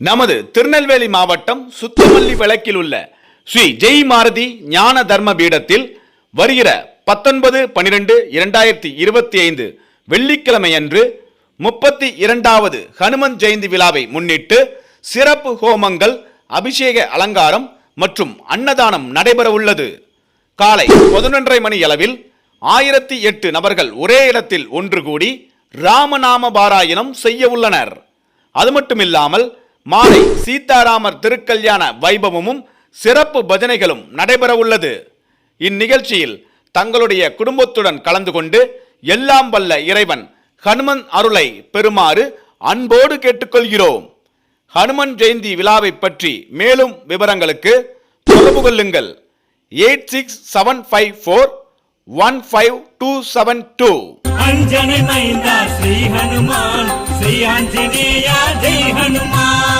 நமது திருநெல்வேலி மாவட்டம் சுத்தமல்லி விளக்கில் உள்ள ஸ்ரீ ஜெய் மாருதி ஞான தர்ம பீடத்தில் வருகிற பத்தொன்பது பனிரெண்டு இரண்டாயிரத்தி இருபத்தி ஐந்து வெள்ளிக்கிழமை அன்று முப்பத்தி இரண்டாவது ஹனுமன் ஜெயந்தி விழாவை முன்னிட்டு சிறப்பு ஹோமங்கள் அபிஷேக அலங்காரம் மற்றும் அன்னதானம் நடைபெற உள்ளது. காலை பதினொன்றரை மணி அளவில் ஆயிரத்தி எட்டு நபர்கள் ஒரே இடத்தில் ஒன்று கூடி ராமநாம பாராயணம் செய்ய உள்ளனர். அது மட்டுமில்லாமல் மாலை சீதாராமர் திருக்கல்யாண வைபவமும் சிறப்பு பஜனைகளும் நடைபெறவுள்ளது இந்நிகழ்ச்சியில் தங்களுடைய குடும்பத்துடன் கலந்து கொண்டு எல்லாம் வல்ல இறைவன் ஹனுமன் அருளை பெறுமாறு அன்போடு கேட்டுக்கொள்கிறோம். ஹனுமன் ஜெயந்தி விழாவை பற்றி மேலும் விவரங்களுக்கு தொடர்பு கொள்ளுங்கள். Eight six seven five four one five two seven two. Anjana Shri Hanuman. Shri Anjaneya Jai Hanuman.